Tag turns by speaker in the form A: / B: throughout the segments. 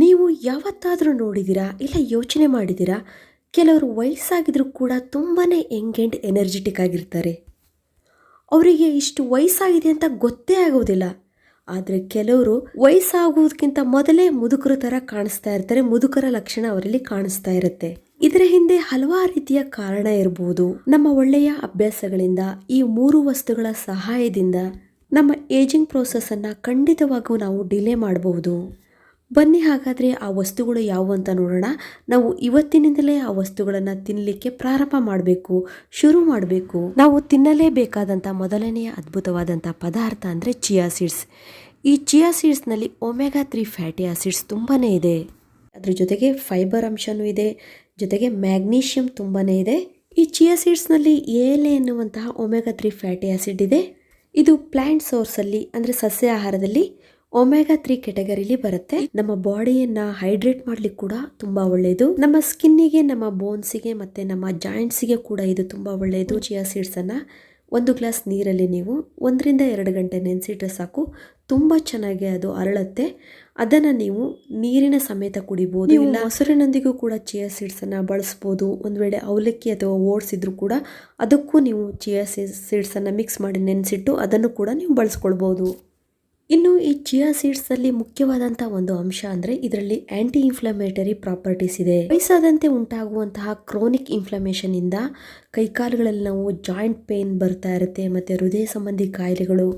A: ನೀವು ಯಾವತ್ತಾದರೂ ನೋಡಿದ್ದೀರಾ ಇಲ್ಲ ಯೋಚನೆ ಮಾಡಿದ್ದೀರಾ ಕೆಲವರು ವಯಸ್ಸಾಗಿದ್ರೂ ಕೂಡ ತುಂಬಾ ಯಂಗ್ ಆ್ಯಂಡ್ ಎನರ್ಜೆಟಿಕ್ ಆಗಿರ್ತಾರೆ. ಅವರಿಗೆ ಇಷ್ಟು ವಯಸ್ಸಾಗಿದೆ ಅಂತ ಗೊತ್ತೇ ಆಗೋದಿಲ್ಲ. ಆದರೆ ಕೆಲವರು ವಯಸ್ಸಾಗುವುದಕ್ಕಿಂತ ಮೊದಲೇ ಮುದುಕರ ಥರ ಕಾಣಿಸ್ತಾ ಇರ್ತಾರೆ, ಮುದುಕರ ಲಕ್ಷಣ ಅವರಲ್ಲಿ ಕಾಣಿಸ್ತಾ ಇರುತ್ತೆ. ಇದರ ಹಿಂದೆ ಹಲವಾರು ರೀತಿಯ ಕಾರಣ ಇರಬಹುದು ನಮ್ಮ ಒಳ್ಳೆಯ ಅಭ್ಯಾಸಗಳಿಂದ, ಈ ಮೂರು ವಸ್ತುಗಳ ಸಹಾಯದಿಂದ ನಮ್ಮ ಏಜಿಂಗ್ ಪ್ರೋಸೆಸ್ಸನ್ನು ಖಂಡಿತವಾಗೂ ನಾವು ಡಿಲೇ ಮಾಡಬಹುದು ಬನ್ನಿ ಹಾಗಾದರೆ ಆ ವಸ್ತುಗಳು ಯಾವುವು ಅಂತ ನೋಡೋಣ. ನಾವು ಇವತ್ತಿನಿಂದಲೇ ಆ ವಸ್ತುಗಳನ್ನು ತಿನ್ನಲಿಕ್ಕೆ ಪ್ರಾರಂಭ ಮಾಡಬೇಕು, ಶುರು ಮಾಡಬೇಕು. ನಾವು ತಿನ್ನಲೇಬೇಕಾದಂಥ ಮೊದಲನೆಯ ಅದ್ಭುತವಾದಂಥ ಪದಾರ್ಥ ಅಂದರೆ ಚಿಯಾ ಸೀಡ್ಸ್. ಈ ಚಿಯಾ ಸೀಡ್ಸ್ನಲ್ಲಿ ಒಮೆಗಾ ತ್ರೀ ಫ್ಯಾಟಿ ಆಸಿಡ್ಸ್ ತುಂಬಾ ಇದೆ. ಅದ್ರ ಜೊತೆಗೆ ಫೈಬರ್ ಅಂಶನೂ ಇದೆ. ಜೊತೆಗೆ ಮ್ಯಾಗ್ನೀಷಿಯಂ ತುಂಬಾ ಇದೆ. ಈ ಚಿಯಾ ಸೀಡ್ಸ್ನಲ್ಲಿ ಎಲೆ ಎನ್ನುವಂತಹ ಒಮೆಗಾ ತ್ರೀ ಫ್ಯಾಟಿ ಆಸಿಡ್ ಇದೆ. ಇದು ಪ್ಲ್ಯಾಂಟ್ ಸೋರ್ಸಲ್ಲಿ ಅಂದರೆ ಸಸ್ಯ ಆಹಾರದಲ್ಲಿ ಒಮೆಗಾ ತ್ರೀ ಕೆಟಗರಿಲಿ ಬರುತ್ತೆ. ನಮ್ಮ ಬಾಡಿಯನ್ನ ಹೈಡ್ರೇಟ್ ಮಾಡ್ಲಿಕ್ಕೆ ಕೂಡ ತುಂಬಾ ಒಳ್ಳೆಯದು ನಮ್ಮ ಸ್ಕಿನ್ನಿಗೆ ನಮ್ಮ ಬೋನ್ಸಿಗೆ ಮತ್ತೆ ನಮ್ಮ ಜಾಯಿಂಟ್ಸಿಗೆ ಕೂಡ ಇದು ತುಂಬಾ ಒಳ್ಳೆಯದು ಚಿಯಾ ಸೀಡ್ಸ್ ಅನ್ನ ಒಂದು ಗ್ಲಾಸ್ ನೀರಲ್ಲಿ ನೀವು ಒಂದರಿಂದ ಎರಡು ಗಂಟೆ ನೆನೆಸಿಟ್ರೆ ಸಾಕು. ತುಂಬ ಚೆನ್ನಾಗಿ ಅದು ಅರಳುತ್ತೆ. ಅದನ್ನು ನೀವು ನೀರಿನ ಸಮೇತ ಕುಡಿಬೋದು. ನೀವು ಮೊಸರಿನೊಂದಿಗೂ ಕೂಡ ಚಿಯಾ ಸೀಡ್ಸನ್ನು ಬಳಸ್ಬೋದು. ಒಂದು ವೇಳೆ ಅವಲಕ್ಕಿ ಅಥವಾ ಓಟ್ಸ್ ಇದ್ರೂ ಕೂಡ ಅದಕ್ಕೂ ನೀವು ಚಿಯಾ ಸೀಡ್ಸನ್ನು ಮಿಕ್ಸ್ ಮಾಡಿ ನೆನೆಸಿಟ್ಟು ಅದನ್ನು ಕೂಡ ನೀವು ಬಳಸ್ಕೊಳ್ಬೋದು. ಇನ್ನು ಈ ಚಿಯಾ ಸೀಡ್ಸಲ್ಲಿ ಮುಖ್ಯವಾದಂತಹ ಒಂದು ಅಂಶ ಅಂದರೆ ಇದರಲ್ಲಿ ಆಂಟಿ ಇನ್ಫ್ಲಮೇಟರಿ ಪ್ರಾಪರ್ಟೀಸ್ ಇದೆ. ವಯಸ್ಸಾದಂತೆ ಉಂಟಾಗುವಂತಹ ಕ್ರೋನಿಕ್ ಇನ್ಫ್ಲಮೇಷನ್ ಇಂದ ಕೈಕಾಲುಗಳಲ್ಲಿ ನಾವು ಜಾಯಿಂಟ್ ಪೇನ್ ಬರ್ತಾ ಇರುತ್ತೆ ಮತ್ತೆ ಹೃದಯ ಸಂಬಂಧಿ ಕಾಯಿಲೆಗಳು,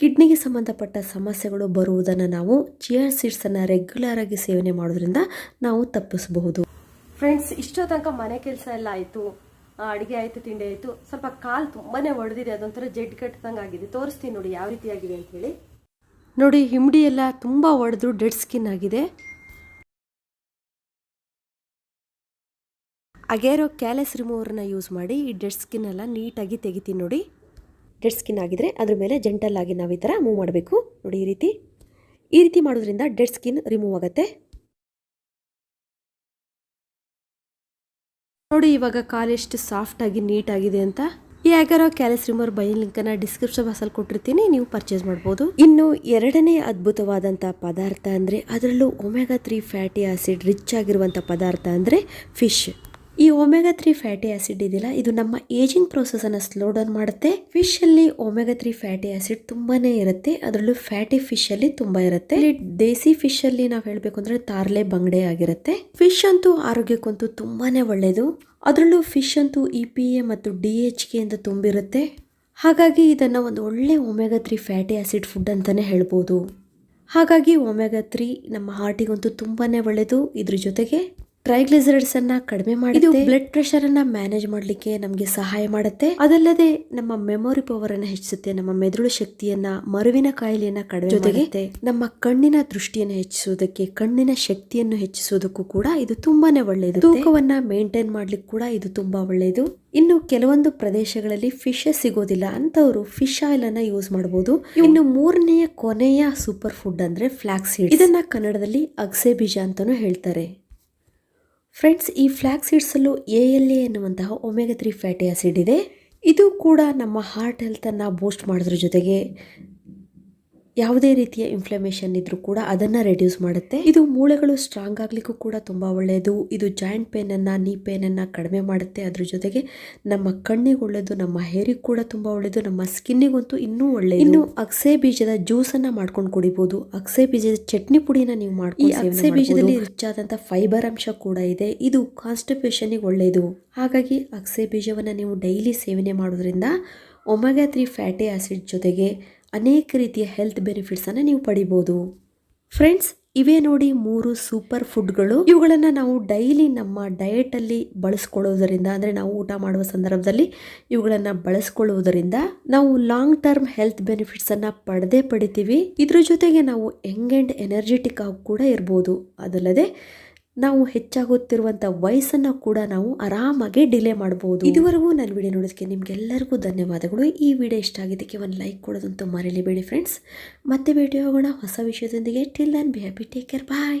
A: ಕಿಡ್ನಿಗೆ ಸಂಬಂಧಪಟ್ಟ ಸಮಸ್ಯೆಗಳು ಬರುವುದನ್ನು ನಾವು ಚಿಯಾ ಸೀಡ್ಸನ್ನು ರೆಗ್ಯುಲರ್ ಆಗಿ ಸೇವನೆ ಮಾಡೋದ್ರಿಂದ ನಾವು ತಪ್ಪಿಸಬಹುದು.
B: ಫ್ರೆಂಡ್ಸ್ ಇಷ್ಟೋ ತನಕ ಮನೆ ಕೆಲಸ ಎಲ್ಲ ಆಯಿತು ಅಡುಗೆ ಆಯಿತು, ತಿಂಡಿ ಆಯಿತು, ಸ್ವಲ್ಪ ಕಾಲು ತುಂಬಾನೇ ಒಡೆದಿದೆ, ಅದೊಂಥರ ಜೆಡ್ ಕಟ್ಟದಂಗೆ ಆಗಿದೆ ತೋರಿಸ್ತೀನಿ ನೋಡಿ ಯಾವ ರೀತಿ ಆಗಿದೆ ಅಂತ ಹೇಳಿ.
A: ನೋಡಿ ಹಿಮ್ಡಿ ಎಲ್ಲ ತುಂಬ ಒಡೆದು ಡೆಡ್ ಸ್ಕಿನ್ ಆಗಿದೆ. ಅಗೇರೋ ಕ್ಯಾಲೆಸ್ ರಿಮೂವರ್ನ ಯೂಸ್ ಮಾಡಿ ಈ ಡೆಡ್ ಸ್ಕಿನ್ ಎಲ್ಲ ನೀಟಾಗಿ ತೆಗಿತೀನಿ ನೋಡಿ. ಡೆಡ್ ಸ್ಕಿನ್ ಆಗಿದ್ರೆ ಅದ್ರ ಮೇಲೆ ಜೆಂಟಲ್ ಆಗಿ ನಾವು ಈ ಥರ ಮೂವ್ ಮಾಡಬೇಕು. ನೋಡಿ, ಈ ರೀತಿ. ಈ ರೀತಿ ಮಾಡೋದ್ರಿಂದ ಡೆಡ್ ಸ್ಕಿನ್ ರಿಮೂವ್ ಆಗುತ್ತೆ. ನೋಡಿ, ಇವಾಗ ಕಾಲು ಎಷ್ಟು ಸಾಫ್ಟಾಗಿ ನೀಟಾಗಿದೆ ನೀಟ್ ಅಂತ. ಈ ಆಗ್ಯಾರೋ ಕ್ಯಾಲಿಸ್ ರಿಮೋರ್ ಬೈ ಲಿಂಕನ್ನು ಡಿಸ್ಕ್ರಿಪ್ಷನ್ ಬಾಕ್ಸಲ್ಲಿ ಕೊಟ್ಟಿರ್ತೀನಿ, ನೀವು ಪರ್ಚೇಸ್ ಮಾಡ್ಬೋದು. ಇನ್ನು ಎರಡನೇ ಅದ್ಭುತವಾದಂಥ ಪದಾರ್ಥ ಅಂದರೆ ಅದರಲ್ಲೂ omega three fatty acid rich ಆಗಿರುವಂಥ ಪದಾರ್ಥ ಅಂದರೆ ಫಿಶ್. ಈ ಒಮೆಗಾ ತ್ರೀ ಫ್ಯಾಟಿ ಆಸಿಡ್ ಇದೆಯಲ್ಲ, ಇದು ನಮ್ಮ ಏಜಿಂಗ್ ಪ್ರೋಸೆಸ್ ಅನ್ನ ಸ್ಲೋ ಡೌನ್ ಮಾಡುತ್ತೆ. ಫಿಶ್ ಅಲ್ಲಿ ಒಮೆಗಾ ತ್ರೀ ಫ್ಯಾಟಿ ಆಸಿಡ್ ತುಂಬಾನೇ ಇರುತ್ತೆ. ಅದರಲ್ಲೂ ಫ್ಯಾಟಿ ಫಿಶ್ ಅಲ್ಲಿ ತುಂಬಾ ಇರುತ್ತೆ. ದೇಸಿ ಫಿಶ್ ಅಲ್ಲಿ ನಾವ್ ಹೇಳ್ಬೇಕು ಅಂದ್ರೆ ತಾರ್ಲೆ ಬಂಗಡೆ ಆಗಿರುತ್ತೆ. ಫಿಶ್ ಅಂತೂ ಆರೋಗ್ಯಕ್ಕಂತೂ ತುಂಬಾನೇ ಒಳ್ಳೇದು. ಅದರಲ್ಲೂ ಫಿಶ್ ಅಂತೂ ಇ ಪಿ ಎ ಮತ್ತು ಡಿ ಎಚ್ ಕೆ ಇಂದ ತುಂಬಿರುತ್ತೆ. ಹಾಗಾಗಿ ಇದನ್ನ ಒಂದು ಒಳ್ಳೆ omega three fatty acid food ಅಂತಾನೆ ಹೇಳ್ಬೋದು. ಹಾಗಾಗಿ ಒಮೆಗಾ ತ್ರೀ ನಮ್ಮ ಹಾರ್ಟಿಗಂತೂ ತುಂಬಾನೇ ಒಳ್ಳೆಯದು ಇದ್ರ ಜೊತೆಗೆ ಟ್ರೈಗ್ಲಿಸರೈಡ್ಸ್ ಅನ್ನ ಕಡಿಮೆ ಮಾಡಿ ಬ್ಲಡ್ ಪ್ರೆಷರ್ ಅನ್ನ ಮ್ಯಾನೇಜ್ ಮಾಡಲಿಕ್ಕೆ ನಮಗೆ ಸಹಾಯ ಮಾಡುತ್ತೆ. ಅದಲ್ಲದೆ ನಮ್ಮ ಮೆಮೊರಿ ಪವರ್ ಅನ್ನ ಹೆಚ್ಚಿಸುತ್ತೆ. ನಮ್ಮ ಮೆದುಳು ಶಕ್ತಿಯನ್ನ ಮರುವಿನ ಕಾಯಿಲೆಯನ್ನ ಕಡಿಮೆ ಮಾಡುತ್ತೆ. ನಮ್ಮ ಕಣ್ಣಿನ ದೃಷ್ಟಿಯನ್ನು ಹೆಚ್ಚಿಸುವುದಕ್ಕೆ ಕಣ್ಣಿನ ಶಕ್ತಿಯನ್ನು ಹೆಚ್ಚಿಸುವುದಕ್ಕೂ ಕೂಡ ಇದು ತುಂಬಾನೇ ಒಳ್ಳೆಯದು. ತೂಕವನ್ನ ಮೇಂಟೈನ್ ಮಾಡ್ಲಿಕ್ಕೆ ಕೂಡ ಇದು ತುಂಬಾ ಒಳ್ಳೆಯದು. ಇನ್ನು ಕೆಲವೊಂದು ಪ್ರದೇಶಗಳಲ್ಲಿ ಫಿಶ್ ಸಿಗೋದಿಲ್ಲ. ಅಂತವರು ಫಿಶ್ ಆಯಿಲ್ ಅನ್ನ ಯೂಸ್ ಮಾಡಬಹುದು ಇನ್ನು ಮೂರನೆಯ ಕೊನೆಯ ಸೂಪರ್ ಫುಡ್ ಅಂದ್ರೆ ಫ್ಲಾಕ್ಸ್ ಸೀಡ್ ಇದನ್ನ ಕನ್ನಡದಲ್ಲಿ ಅಗಸೆ ಬೀಜ ಅಂತಾನೂ ಹೇಳ್ತಾರೆ. ಫ್ರೆಂಡ್ಸ್, ಈ ಫ್ಲ್ಯಾಕ್ ಸೀಡ್ಸಲ್ಲೂ ಎ ಎಲ್ ಎ ಎನ್ನುವಂತಹ ಒಮೆಗಾ ತ್ರೀ ಫ್ಯಾಟಿ ಆಸಿಡ್ ಇದೆ. ಇದು ಕೂಡ ನಮ್ಮ ಹಾರ್ಟ್ ಹೆಲ್ತನ್ನು ಬೂಸ್ಟ್ ಮಾಡೋದ್ರ ಜೊತೆಗೆ ಯಾವುದೇ ರೀತಿಯ ಇನ್ಫ್ಲಮೇಷನ್ ಇದ್ರೂ ಕೂಡ ಅದನ್ನ ರೆಡ್ಯೂಸ್ ಮಾಡುತ್ತೆ. ಇದು ಮೂಳೆಗಳು ಸ್ಟ್ರಾಂಗ್ ಆಗ್ಲಿಕ್ಕೂ ಕೂಡ ತುಂಬಾ ಒಳ್ಳೆಯದು ಇದು ಜಾಯಿಂಟ್ ಪೇನ್ ಅನ್ನ ನೀ ಪೇನ್ ಅನ್ನ ಕಡಿಮೆ ಮಾಡುತ್ತೆ. ಅದ್ರ ಜೊತೆಗೆ ನಮ್ಮ ಕಣ್ಣಿಗೆ ಒಳ್ಳೆಯದು ನಮ್ಮ ಹೇರಿಗೆ ಕೂಡ ತುಂಬಾ ಒಳ್ಳೆಯದು ನಮ್ಮ ಸ್ಕಿನ್ನಿಗಂತೂ ಇನ್ನೂ ಒಳ್ಳೆಯದು ಇನ್ನು ಅಕ್ಸೆ ಬೀಜದ ಜ್ಯೂಸ್ ಅನ್ನ ಮಾಡ್ಕೊಂಡು ಕುಡಿಬಹುದು ಅಕ್ಸೆ ಬೀಜದ ಚಟ್ನಿ ಪುಡಿನ ನೀವು ಮಾಡ್ಕೊಂಡು ಅಕ್ಸೆ ಬೀಜದಲ್ಲಿ ರಿಚ್ ಫೈಬರ್ ಅಂಶ ಕೂಡ ಇದೆ. ಇದು ಕಾನ್ಸ್ಟಿಪೇಷನ್ ಒಳ್ಳೆಯದು ಹಾಗಾಗಿ ಅಕ್ಸೆ ಬೀಜವನ್ನ ನೀವು ಡೈಲಿ ಸೇವನೆ ಮಾಡೋದ್ರಿಂದ ಒಮೆಗಾ ತ್ರೀ ಫ್ಯಾಟಿ ಆಸಿಡ್ ಜೊತೆಗೆ ಅನೇಕ ರೀತಿಯ ಹೆಲ್ತ್ ಬೆನಿಫಿಟ್ಸನ್ನು ನೀವು ಪಡಿಬೋದು. ಫ್ರೆಂಡ್ಸ್ ಇವೇ ನೋಡಿ ಮೂರು ಸೂಪರ್ ಫುಡ್ಗಳು ಇವುಗಳನ್ನು ನಾವು ಡೈಲಿ ನಮ್ಮ ಡಯೆಟಲ್ಲಿ ಬಳಸ್ಕೊಳ್ಳೋದರಿಂದ, ಅಂದರೆ ನಾವು ಊಟ ಮಾಡುವ ಸಂದರ್ಭದಲ್ಲಿ ಇವುಗಳನ್ನು ಬಳಸ್ಕೊಳ್ಳುವುದರಿಂದ ನಾವು ಲಾಂಗ್ ಟರ್ಮ್ ಹೆಲ್ತ್ ಬೆನಿಫಿಟ್ಸನ್ನು ಪಡೆದೇ ಪಡಿತೀವಿ. ಇದ್ರ ಜೊತೆಗೆ ನಾವು ಯಂಗ್ ಆ್ಯಂಡ್ ಎನರ್ಜೆಟಿಕ್ ಆಗಿ ಕೂಡ ಇರ್ಬೋದು. ಅದಲ್ಲದೆ ನಾವು ಹೆಚ್ಚಾಗುತ್ತಿರುವಂಥ ವಯಸ್ಸನ್ನು ಕೂಡ ನಾವು ಆರಾಮಾಗಿ ಡಿಲೇ ಮಾಡಬಹುದು ಇದುವರೆಗೂ ನನ್ನ ವಿಡಿಯೋ ನೋಡೋದಕ್ಕೆ ನಿಮಗೆಲ್ಲರಿಗೂ ಧನ್ಯವಾದಗಳು. ಈ ವಿಡಿಯೋ ಇಷ್ಟ ಆಗಿದ್ದಕ್ಕೆ ಒಂದು ಲೈಕ್ ಕೊಡೋದಂತೂ ಮರೀಲಿಬೇಡಿ ಫ್ರೆಂಡ್ಸ್ ಮತ್ತೆ ಭೇಟಿ ಹೋಗೋಣ ಹೊಸ ವಿಷಯದೊಂದಿಗೆ. Till then be happy take care bye